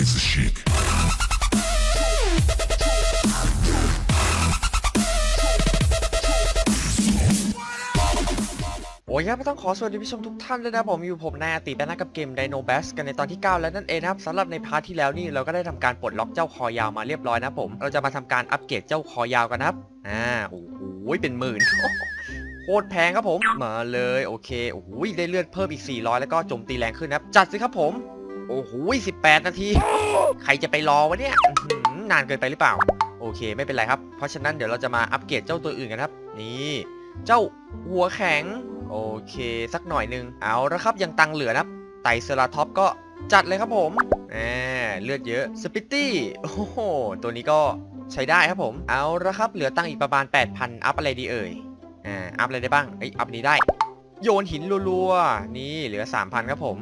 Razor chic. โอ้ยครับต้องขอสวัสดีผู้ชมทุกท่านเลยนะผมอยู่ผมนายอาติแปนะกับเกม Dino b a s กันในตอนที่ 9 แล้วนั่นเองนะครับสำหรับในพาร์ทที่แล้วนี่เราก็ได้ทำการปลดล็อกเจ้าคอยาวมาเรียบร้อยนะผม เราจะมาทำการอัปเกรดเจ้าคอยาวกันนะครับอ่าโอ้โหเป็นหมื่นโคตรแพงครับผม มาเลยโอเคโอ้โหได้เลือดเพิ่มอีก 400 แล้วก็โจมตีแรงขึ้นนะครับจัดสิครับผม โอ้โห18นาที ใครจะไปรอวะเนี่ยอื้อหือนานเกินไปหรือเปล่า โอเคไม่เป็นไรครับ เพราะฉะนั้นเดี๋ยวเราจะมาอัปเกรดเจ้าตัวอื่นกันครับ นี่ เจ้าหัวแข็ง โอเค สักหน่อยหนึง เอาละครับยังตังเหลือนะครับ ไตรเซราท็อปก็จัดเลยครับผมแหมเลือดเยอะ สปิตตี้ โอ้โห ตัวนี้ก็ใช้ได้ครับผม เอาละครับ เหลือตังค์อีกประมาณ 8,000 อัพอะไรดีเอ่ย อ่า อัพอะไรได้บ้าง เอ้ย อัพนี้ได้ โยนหินรัวๆ นี่เหลือ 3,000 ครับผม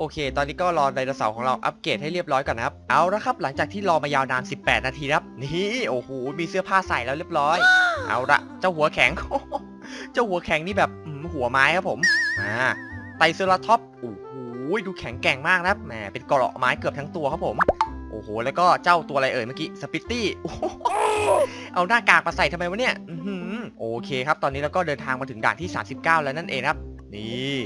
โอเค ตอนนี้ก็รอไดโนเสาร์ของเราอัปเกรดให้เรียบร้อยก่อนนะครับ เอาละครับ หลังจากที่รอมายาวนาน 18 นาทีครับ นี่ โอ้โห มีเสื้อผ้าใส่แล้วเรียบร้อย เอาละเจ้าหัวแข็ง เจ้าหัวแข็งนี่แบบหัวไม้ครับผม อ่า ไตเซราท็อป โอ้โห ดูแข็งแกร่งมากนะครับ แหม เป็นเกราะไม้เกือบทั้งตัวครับผม โอ้โห แล้วก็เจ้าตัวอะไรเอ่ยเมื่อกี้ สปิตตี้ เอาหน้ากากมาใส่ทำไมวะเนี่ยโอเคครับ ตอนนี้เราก็เดินทางมาถึงด่านที่ 39 แล้วนั่นเองครับ นี่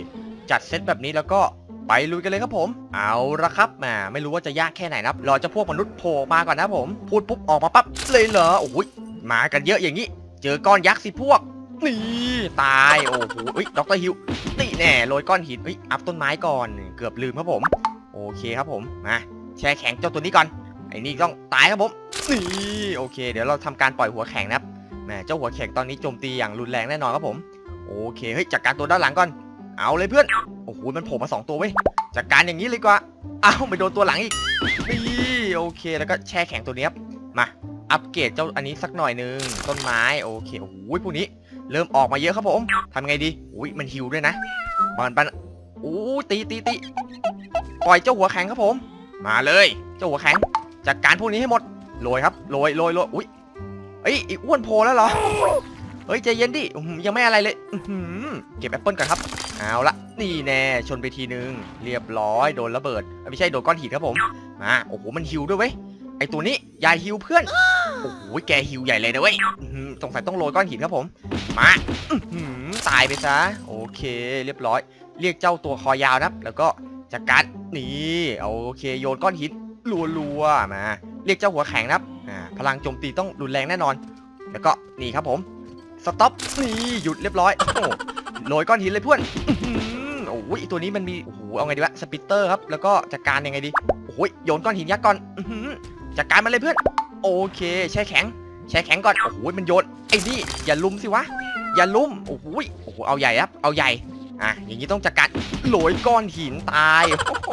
จัดเซตแบบนี้แล้วก็ ไปลุยกันเลยครับผม เอาละครับแหมไม่รู้ว่าจะยากแค่ไหนนะครับรอจะพวกมนุษย์โผล่มาก่อนนะผม พูดปุ๊บออกมาปั๊บเลยเหรอโอ้โหมากันเยอะอย่างนี้ เจอก้อนยักษ์สิพวก นี่ตายโอ้โหเอ้ยด็อกเตอร์ฮิวนี่แน่โรยก้อนหินอ้ยอัพต้นไม้ก่อนเกือบลืมครับผม โอเคครับผมมาแช่แข็งเจ้าตัวนี้ก่อนไอ้นี่ต้องตายครับผมนี่โอเค เดี๋ยวเราทำการปล่อยหัวแข็งนะครับแหมเจ้าหัวแข็งตอนนี้โจมตีอย่างรุนแรงแน่นอนครับผม โอเคเฮ้ยจัดการตัวด้านหลังก่อน เอาเลยเพื่อน โอ้โห มันโผล่มาสองตัวเว้ย จัดการอย่างนี้เลยกว่าเอ้าไปโดนตัวหลังอีก นี่โอเค แล้วก็แช่แข็งตัวนี้ครับมา อัปเกรดเจ้าอันนี้สักหน่อยนึง ต้นไม้ โอเค โอ้โหพวกนี้ เริ่มออกมาเยอะครับผมทำไงดีอุ้ยมันฮิวด้วยนะมันปันอู้ตีตีตีปล่อยเจ้าหัวแข็งครับผม มาเลย เจ้าหัวแข็ง จัดการพวกนี้ให้หมด โรยครับโรยโรยโรยอุ้ยเอ้ยอีกอ้วนโผล่แล้วเหรอ เฮ้ยใจเย็นดิยังไม่อะไรเลยเก็บแอปเปิลก่อนครับ เอาละนี่แน่ชนไปทีนึง เรียบร้อยโดนระเบิดไม่ใช่โดนก้อนหินครับผมมาโอ้โหมันฮิวด้วยเว้ยไอตัวนี้ยายฮิวเพื่อนโอ้โหแกฮิวใหญ่เลยนะเว้ยสงสัยต้องโรยก้อนหินครับผมมาตายไปซะโอเค เรียบร้อย เรียกเจ้าตัวคอยาวนะแล้วก็จัดการนี่โอเคโยนก้อนหินรัวๆมา เรียกเจ้าหัวแข็งนะพลังโจมตีต้องรุนแรงแน่นอน แล้วก็นี่ครับผมสต็อปนี่หยุดเรียบร้อยโอ้ โรยก้อนหินเลยเพื่อนโอ้ยตัวนี้มันมีโอ้โหเอาไงดีวะสปิตเตอร์ครับแล้วก็จัดการยังไงดีโอ้ยโยนก้อนหินยักษ์ก่อนจัดการมันเลยเพื่อน โอเคแช่แข็ง แช่แข็งก่อนโอ้โหมันโยนไอ้นี่อย่าลุมสิวะอย่าลุมโอ้โหโอ้โหเอาใหญ่ครับเอาใหญ่อะอย่างนี้ต้องจัดการโหลยก้อนหินตายโอ้โห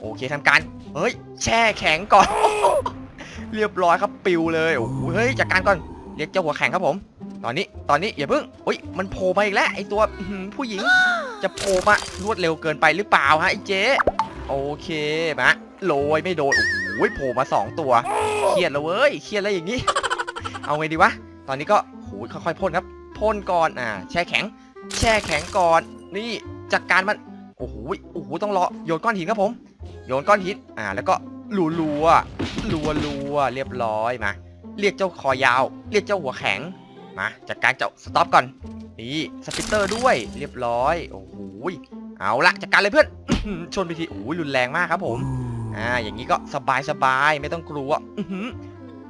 โอเคทำการเฮ้ยแช่แข็งก่อน เรียบร้อยครับปิวเลยโอ้โหเฮ้ยจัดการก่อนเรียกเจ้าหัวแข็งครับผม ตอนนี้ตอนนี้อย่าเพิ่งอุ้ยมันโผล่มาอีกแล้วไอตัวผู้หญิงจะโผล่มารวดเร็วเกินไปหรือเปล่าฮะไอเจ๊โอเคมาโรยไม่โดนโอ้โหโผล่มาสองตัวเครียดแล้วเว้ยเครียดแล้วอย่างนี้ เอาไงดีวะตอนนี้ก็โหค่อยๆพ่นครับพ่นก่อนอ่าแช่แข็ง แช่แข็งก่อน นี่จัดการมันโอ้โหโอ้โหต้องรอโยนก้อนหินครับผม โยนก้อนหินอ่าแล้วก็รัวรัวรัวรัวเรียบร้อยมาเรียกเจ้าคอยาว เรียกเจ้าหัวแข็ง มาจัดการเจ้าสต็อปก่อน นี่สปิเตอร์ด้วยเรียบร้อย โอ้โหเอาละจัดการเลยเพื่อน ชนไปทีโอ้ยรุนแรงมากครับผม อ่า อย่างนี้ก็สบายสบายไม่ต้องกลัว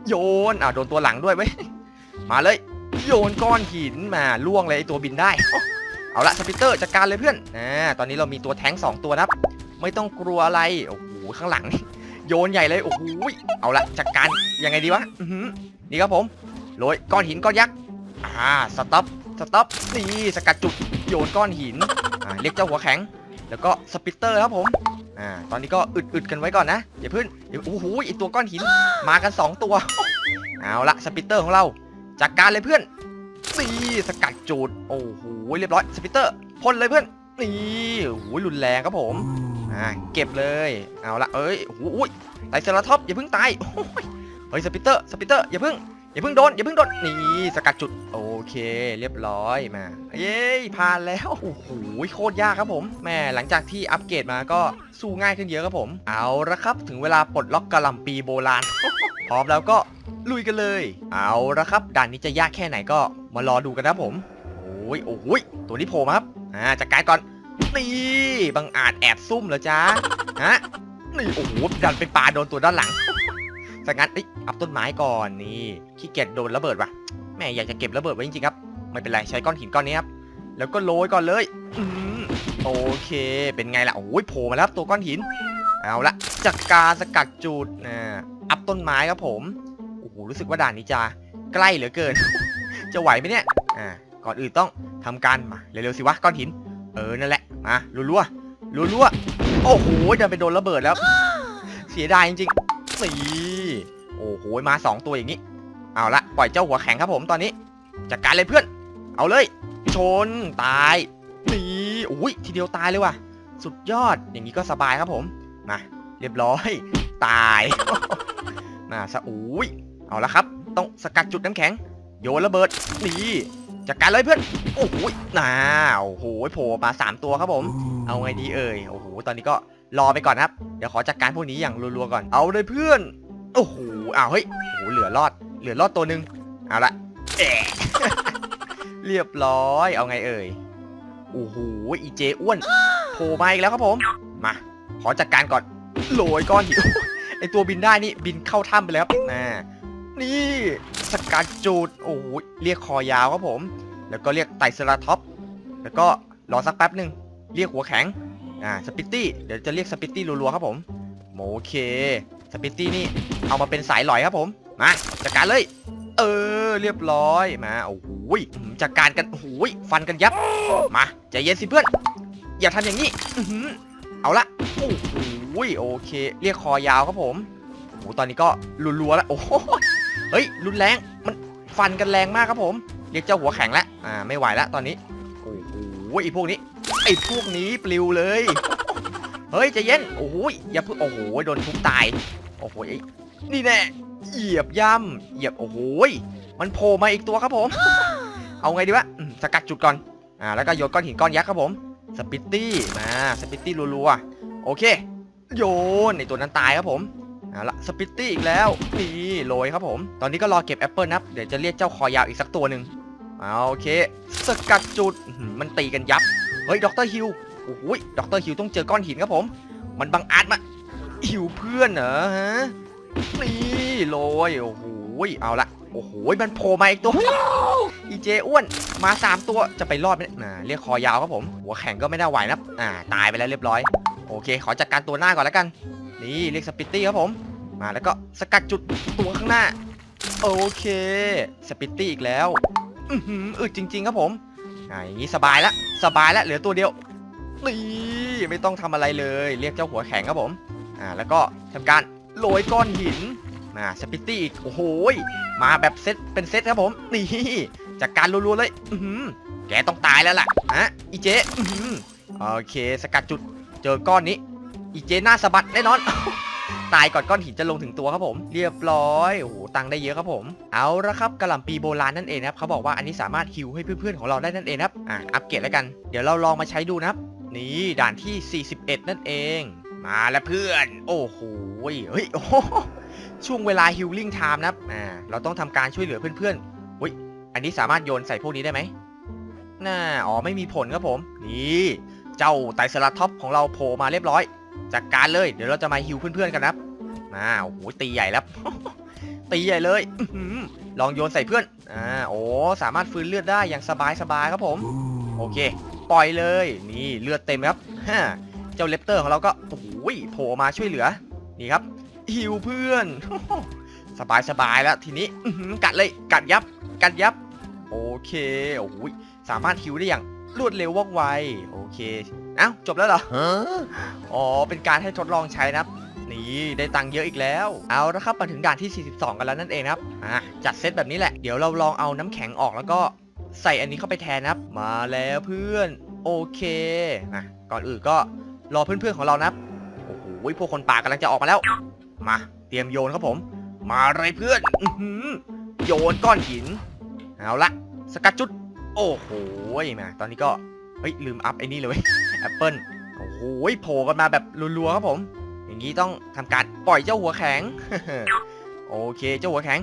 โยนอ่าโดนตัวหลังด้วยเว้ย มาเลย โยนก้อนหินมาล่วงเลยไอตัวบินได้ เอาละสปิเตอร์จัดการเลยเพื่อน อ่า ตอนนี้เรามีตัวแท้งสองตัวนะครับ ไม่ต้องกลัวอะไร โอ้โห ข้างหลัง โยนใหญ่เลย โอ้โหยเอาละจัดการยังไงดีวะอือนี่ครับผม โรยก้อนหินก้อนยักษ์ อ่าสต็อปสต็อปนี่สกัดจุดโยนก้อนหินอ่าเรียกเจ้าหัวแข็ง แล้วก็สปิตเตอร์ครับผมอ่าตอนนี้ก็อึดๆกันไว้ก่อนนะอย่าเพิ่งอย่าโอ้โหอีกตัวก้อนหินมากัน 2 ตัวเอาละสปิตเตอร์ของเราจัดการเลยเพื่อนนี่สกัดจุดโอ้โหเรียบร้อยสปิตเตอร์พ่นเลยเพื่อนนี่โอ้โหรุนแรงครับผมอ่าเก็บเลยเอาละเอ้ยโอ้โหไตเซราท็อปอย่าเพิ่งตายโอ้ยเฮ้ยสปิตเตอร์สปิตเตอร์อย่าเพิ่ง อย่าเพิ่งโดนอย่าเพิ่งโดนนี่สกัดจุดโอเค เรียบร้อยมา เย้ผ่านแล้วโอ้โหโคตรยากครับผมแม่หลังจากที่อัปเกรดมาก็สู้ง่ายขึ้นเยอะครับผม เอาละครับ ถึงเวลาปลดล็อกกระหลำปีโบราณพร้อมแล้วก็ลุยกันเลย เอาละครับด่านนี้จะยากแค่ไหนก็มารอดูกันนะผมโอ้ยโอ้ยตัวนี้โผล่มาครับอ่าจัดการก่อนนี่บังอาจแอบซุ่มเหรอจ๊ะฮะนี่โอ้โหดันไปปาโดนตัวด้านหลัง สักงั้นเอ้ยอัพต้นไม้ก่อนนี่ขี้เกียจโดนระเบิดว่ะแม่อยากจะเก็บระเบิดไว้จริงๆครับไม่เป็นไรใช้ก้อนหินก้อนนี้ครับแล้วก็โรยก่อนเลยอืมโอเค เป็นไงล่ะโอ้ยโผล่มาแล้วตัวก้อนหินเอาละจัดการสกัดจุดนะอัพต้นไม้ครับผมโอ้โหรู้สึกว่าด่านนี้จะใกล้เหลือเกิน จะไหวไหมเนี่ยอ่าก่อนอื่นต้องทำการมาเร็วๆสิวะก้อนหิน เออนั่นแหละมารัวๆรัวๆโอ้โหเดินไปโดนระเบิดแล้ว เสียดายจริง ๆนี่โอ้โหมาสองตัวอย่างนี้ เอาละปล่อยเจ้าหัวแข็งครับผมตอนนี้จัดการเลยเพื่อน เอาเลย ชนตายนี่อุ้ยทีเดียวตายเลยว่ะ สุดยอดอย่างนี้ก็สบายครับผมมาเรียบร้อย ตายมาสะอุ้ยเอาละครับ ต้องสกัดจุดน้ำแข็ง โยนระเบิดนี่จัดการเลยเพื่อน โอ้โหน่าโอ้โหโผล่มาสามตัวครับผม เอาไงดีเอ่ย โอ้โห ตอนนี้ก็ รอไปก่อนครับ เดี๋ยวขอจัดการพวกนี้อย่างรัวๆก่อน เอาเลยเพื่อน โอ้โห อ้าวเฮ้ย โอ้โห เหลือรอด เหลือรอดตัวหนึ่งเอาละแอะเรียบร้อย เอาไงเอ่ย โอ้โห อีเจอ้วนโผล่มาอีกแล้วครับผม มา ขอจัดการก่อนโรยก้อนหินไอตัวบินได้นี่บินเข้าถ้ำไปแล้วนะนี่สกัดจูด โอ้โห เรียกคอยาวครับผม แล้วก็เรียกไตรเซราท็อป แล้วก็รอสักแป๊บหนึ่ง เรียกหัวแข็ง อ่าสปิตตี้เดี๋ยวจะเรียกสปิตตี้รัวๆครับผมโอเคสปิตตี้นี่เอามาเป็นสายหลอยครับผมมาจัดการเลย เออเรียบร้อยมาโอ้โหยจัดการกันโอ้โหยฟันกันยับมาใจเย็นสิเพื่อน อย่าทำอย่างนี้เอาละโอ้โหยโอเค เรียกคอยาวครับผมโอ้โหตอนนี้ก็รัวๆแล้วโอ้โหเฮ้ยรุนแรงมันฟันกันแรงมากครับผม เรียกเจ้าหัวแข็งแล้วอ่าไม่ไหวแล้วตอนนี้โอ้โหไอพวกนี้ ไอพวกนี้ปลิวเลย เฮ้ยใจเย็น โอ้โหยอย่าเพิ่งโอ้โหโดนทุบตาย โอ้โหไอ้นี่แน่เหยียบย่ำเหยียบโอ้โหมันโผล่มาอีกตัวครับผม เอาไงดีวะสกัดจุดก่อน อ่าแล้วก็โยนก้อนหินก้อนยักษ์ครับผม สปิตตี้มาสปิตตี้รัวๆ โอเค โยนในตัวนั้นตายครับผมเอาละสปิตตี้อีกแล้วนี่โรยครับผม ตอนนี้ก็รอเก็บแอปเปิลนับเดี๋ยวจะเรียกเจ้าคอยาวอีกสักตัวหนึ่งเอาโอเค สกัดจุดมันตีกันยับ เฮ้ยด็อกเตอร์ฮิวโอ้โหด็อกเตอร์ฮิวต้องเจอก้อนหินครับผม มันบังอาจมาหิวเพื่อนเหรอฮะนี่โรยโอ้โหเอาละโอ้โหมันโผล่มาอีกตัวอีเจอ้วนมาสามตัวจะไปรอดไหมนี่ยอ่าเรียกคอยาวครับผม หัวแข็งก็ไม่ได้ไหวนะอ่าตายไปแล้วเรียบร้อย โอเค ขอจัดการตัวหน้าก่อนแล้วกัน นี่เรียกสปิตตี้ครับผม มาแล้วก็สกัดจุดตัวข้างหน้า โอเค สปิตตี้อีกแล้ว อือหืออึดจริง ๆ ครับผม อ่าอย่างนี้สบายละสบายละเหลือตัวเดียวนี่ไม่ต้องทำอะไรเลย เรียกเจ้าหัวแข็งครับผมอ่าแล้วก็ทำการโรยก้อนหินมาสปิตตี้อีกโอ้โหมาแบบเซตเป็นเซตครับผมนี่จากการรัวๆเลยอืแกต้องตายแล้วล่ะฮะอีเจอือหือโอเค สกัดจุดเจอก้อนนี้ อีเจหน้าสะบัดแน่นอน ตายก่อนก้อนหินจะลงถึงตัวครับผม เรียบร้อยโอ้โหตังค์ได้เยอะครับผม เอาละครับกระหล่ำปีโบราณนั่นเองนะครับเขาบอกว่าอันนี้สามารถฮิวให้เพื่อนๆของเราได้นั่นเองนะครับอะอัปเกรดแล้วกัน เดี๋ยวเราลองมาใช้ดูนะครับ นี่ด่านที่ 41 นั่นเอง มาแล้วเพื่อน โอ้โหเฮ้ยโอ้ช่วงเวลาฮิลลิ่งไทม์นะครับอ่าเราต้องทำการช่วยเหลือเพื่อนๆเฮ้ยอันนี้สามารถโยนใส่พวกนี้ได้ไหมน่าอ๋อไม่มีผลครับผม นี่ เจ้าไตรเซราท็อปของเราโผล่มาเรียบร้อย จัดการเลย เดี๋ยวเราจะมาฮิวเพื่อนๆกันนะครับมาโอ้โหตีใหญ่แล้ว ตีใหญ่เลยอื้อหือลองโยนใส่เพื่อน อ่า โอ้ สามารถฟื้นเลือดได้อย่างสบายๆครับผม โอเค ปล่อยเลย นี่เลือดเต็มครับฮ่าเจ้าเลปเตอร์ของเราก็โอ้โหโผล่มาช่วยเหลือ นี่ครับฮิวเพื่อนสบายๆแล้วทีนี้อื้อหือกัดเลย กัดยับ กัดยับ โอเค โอ้โหสามารถฮิวได้อย่าง รวดเร็วว่องไว โอเคเอ้าจบแล้วเหรออ๋อ เป็นการให้ทดลองใช้นะครับ นี่ได้ตังค์เยอะอีกแล้ว เอาละครับมาถึงด่านที่ 42 กันแล้วนั่นเองนะครับ อะจัดเซตแบบนี้แหละ เดี๋ยวเราลองเอาน้ำแข็งออกแล้วก็ใส่อันนี้เข้าไปแทนนะครับ มาแล้วเพื่อน โอเคนะก่อนอื่นก็รอเพื่อนๆของเรานะครับ โอ้โหพวกคนป่ากำลังจะออกมาแล้ว มาเตรียมโยนครับผม มาเลยเพื่อนอือหือโยนก้อนหิน เอาละสกัดจุด โอ้โหมาตอนนี้ก็ เฮ้ย ลืมอัพไอ้นี่เลยแอปเปิลโอ้โหโผล่กันมาแบบรัวๆครับผม อย่างนี้ต้องทำการปล่อยเจ้าหัวแข็ง โอเคเจ้าหัวแข็ง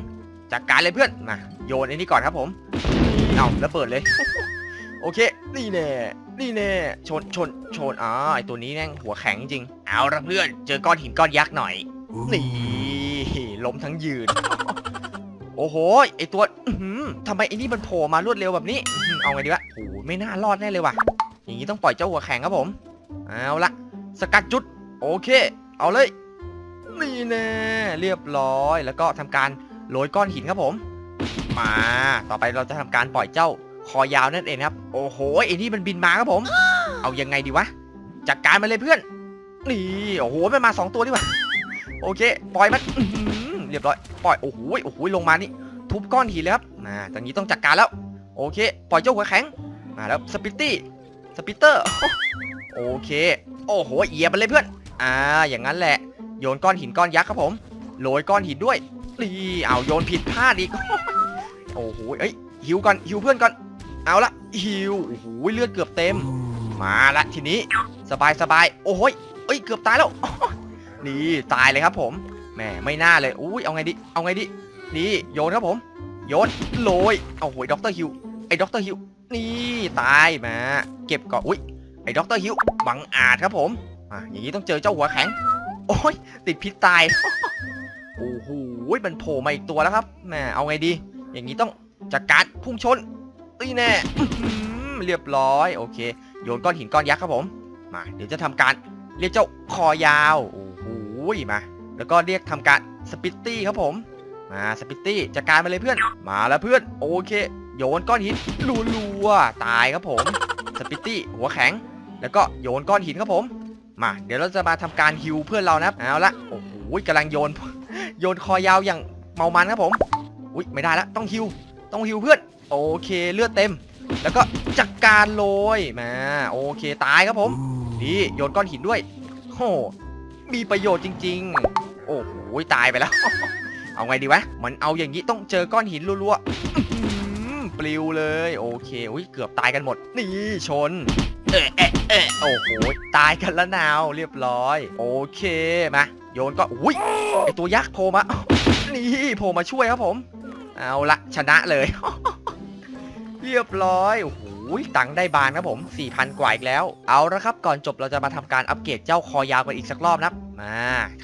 จัดการเลยเพื่อนมาโยนไอ้นี่ก่อนครับผม เอาแล้วเปิดเลย โอเค นี่แน่ นี่แน่ ชน ชน ชน อ๋อ ไอตัวนี้แม่งหัวแข็งจริง เอาละเพื่อน เจอก้อนหินก้อนยักษ์หน่อย นี่ ล้มทั้งยืน โอ้โหไอตัวทำไมไอนี่มันโผล่มารวดเร็วแบบนี้เอาไงดีวะโอ้ไม่น่ารอดแน่เลยว่ะ อย่างนี้ต้องปล่อยเจ้าหัวแข็งครับผม เอาละสกัดจุด โอเค เอาเลย นี่แน่เรียบร้อย แล้วก็ทำการโรยก้อนหินครับผม มา ต่อไปเราจะทำการปล่อยเจ้าคอยาวนั่นเองครับ โอ้โหไอ้นี่มันบินมาครับผม เอายังไงดีวะ จัดการมาเลยเพื่อน นี่ โอ้โหมันมาสองตัวดีกว่า โอเค ปล่อยมัน เรียบร้อยปล่อยโอ้โหโอ้โหลงมานี่ทุบก้อนหินเลยครับมาตอนนี้ต้องจัดการแล้ว โอเค ปล่อยเจ้าหัวแข็งมาแล้วสปิตตี้สปิตเตอร์โอเคโอ้โหเอียบมันเลยเพื่อนอ่าอย่างนั้นแหละ โยนก้อนหินก้อนยักษ์ครับผมโรยก้อนหินด้วยนี่เอาโยนผิดพลาดอีกโอ้โหเอ้ยหิวก่อนหิวเพื่อนก่อนเอาละหิวโอ้โหเลือดเกือบเต็ม มาละทีนี้ สบายสบายโอ้โหเอ้ยเกือบตายแล้วนี่ตายเลยครับผม แหมไม่น่าเลยอุ้ยเอาไงดีเอาไงดีนี่โยนครับผม โยนโรยเอาโหยด็อกเตอร์ฮิวไอ้ด็อกเตอร์ฮิวนี่ตายมาเก็บก่อนอุ้ยไอ้ด็อกเตอร์ฮิวบังอาจครับผมอะอย่างนี้ต้องเจอเจ้าหัวแข็งโอ้ยติดพิษตายโอ้โหมันโผล่มาอีกตัวแล้วครับแหมเอาไงดี อย่างนี้ต้องจัดการพุ่งชนนี่แน่เรียบร้อยโอเค โยนก้อนหินก้อนยักษ์ครับผมมาเดี๋ยวจะทำการเรียกเจ้าคอยาวโอ้โหมา แล้วก็เรียกทำการสปิตตี้ครับผม มาสปิตตี้จัดการมาเลยเพื่อน มาแล้วเพื่อน โอเค โยนก้อนหินรัวๆตายครับผม สปิตตี้หัวแข็ง แล้วก็โยนก้อนหินครับผม มา เดี๋ยวเราจะมาทำการฮิวเพื่อนเรานะเอาละโอ้โหกำลังโยน โยนคอยาวอย่างเมามันครับผม อุ้ยไม่ได้ละต้องฮิว ต้องฮิวเพื่อน โอเคเลือดเต็ม แล้วก็จัดการโรยมาโอเคตายครับผมนี่โยนก้อนหินด้วยโอ้มีประโยชน์จริง โอ้โหตายไปแล้ว เอาไงดีวะ มันเอาอย่างนี้ต้องเจอก้อนหินรัวๆปลิวเลย โอเคอุ้ยเกือบตายกันหมด นี่ชน เอะเอะเอะโอ้โหตายกันแล้วนาวเรียบร้อย โอเคมาโยนก็อุ้ยไอตัวยักษ์โผล่มานี่โผล่มาช่วยครับผม เอาละชนะเลย เรียบร้อยโอ้โหตังค์ได้บานครับผม4,000กว่าอีกแล้ว เอาละครับก่อนจบเราจะมาทำการอัปเกรดเจ้าคอยาวกันอีกสักรอบนะ มา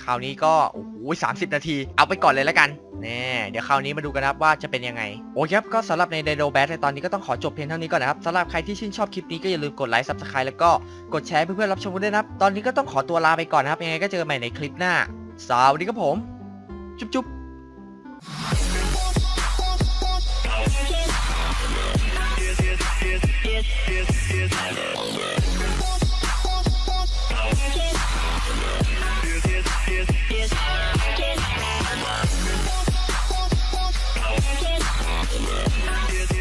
คราวนี้ก็โอ้โห30นาที เอาไปก่อนเลยแล้วกันแน่เดี๋ยวคราวนี้มาดูกันนะครับว่าจะเป็นยังไง โอเคครับก็สำหรับใน d ด n o b a t ในตอนนี้ก็ต้องขอจบเพียงเท่านี้ก่อนนะครับสำหรับใครที่ชื่นชอบคลิปนี้ก็อย่าลืมกดไลค์ Subscribe แล้วก็กดแชร์เพื่อนๆรับชมด้วยนะครับ ตอนนี้ก็ต้องขอตัวลาไปก่อนนะครับยังไงก็เจอกันใหม่ในคลิปหน้าสวัสดีครับผม จุ๊บจุ๊บ Take it.